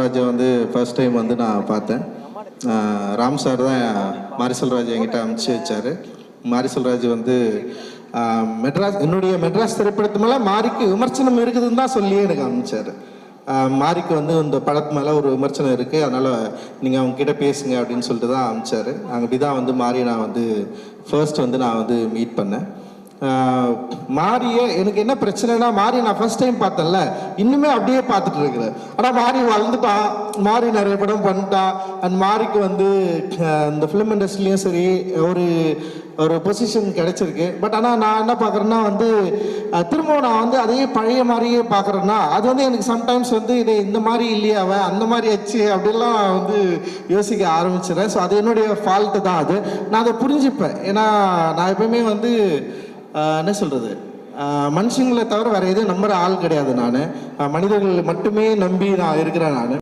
ராஜா வந்து first time வந்து நான் பார்த்தேன். ராம் சார் தான் மாரி செல்வராஜ் என்கிட்ட அமுச்சு வச்சார். மாரி ராஜ் வந்து மெட்ராஸ் என்னுடைய மெட்ராஸ் திரைப்படத்து மேலே மாரிக்கு விமர்சனம் இருக்குதுன்னு தான் சொல்லியே எனக்கு அனுப்பிச்சார். மாரிக்கு வந்து இந்த படத்து மேலே ஒரு விமர்சனம் இருக்குது அதனால் நீங்கள் அவங்கக்கிட்ட பேசுங்க அப்படின்னு சொல்லிட்டு தான் அனுப்பிச்சாரு. அப்படி தான் வந்து மாரி நான் வந்து ஃபர்ஸ்ட் வந்து நான் வந்து மீட் பண்ணேன். மாறியே எனக்கு என்ன பிரச்சனைனா மாறி நான் ஃபர்ஸ்ட் டைம் பார்த்தேன்ல. இன்னுமே அப்படியே பார்த்துட்டு இருக்கிறேன். ஆனால் மாறி வளர்ந்துட்டான் மாறி நிறைய படம் பண்ணிட்டான் அண்ட் மாரிக்கு வந்து இந்த ஃபிலிம் இண்டஸ்ட்ரிலையும் சரி ஒரு ஒரு பொசிஷன் கிடைச்சிருக்கு. பட் ஆனால் நான் என்ன பார்க்குறேன்னா வந்து திரும்பவும் நான் வந்து அதையே பழைய மாதிரியே பார்க்குறேன்னா அது வந்து எனக்கு சம்டைம்ஸ் வந்து இது இந்த மாதிரி இல்லையே அவன் அந்த மாதிரி ஆச்சு அப்படிலாம் வந்து யோசிக்க ஆரம்பிச்சிடறேன். ஸோ அது என்னுடைய ஃபால்ட்டு தான் அது. நான் அதை புரிஞ்சுப்பேன். ஏன்னா நான் எப்பவுமே வந்து என்ன சொல்கிறது மனுஷங்களை தவிர வேறு எதுவும் நம்புற ஆள் கிடையாது நான். மனிதர்கள் மட்டுமே நம்பி நான் இருக்கிறேன் நான்.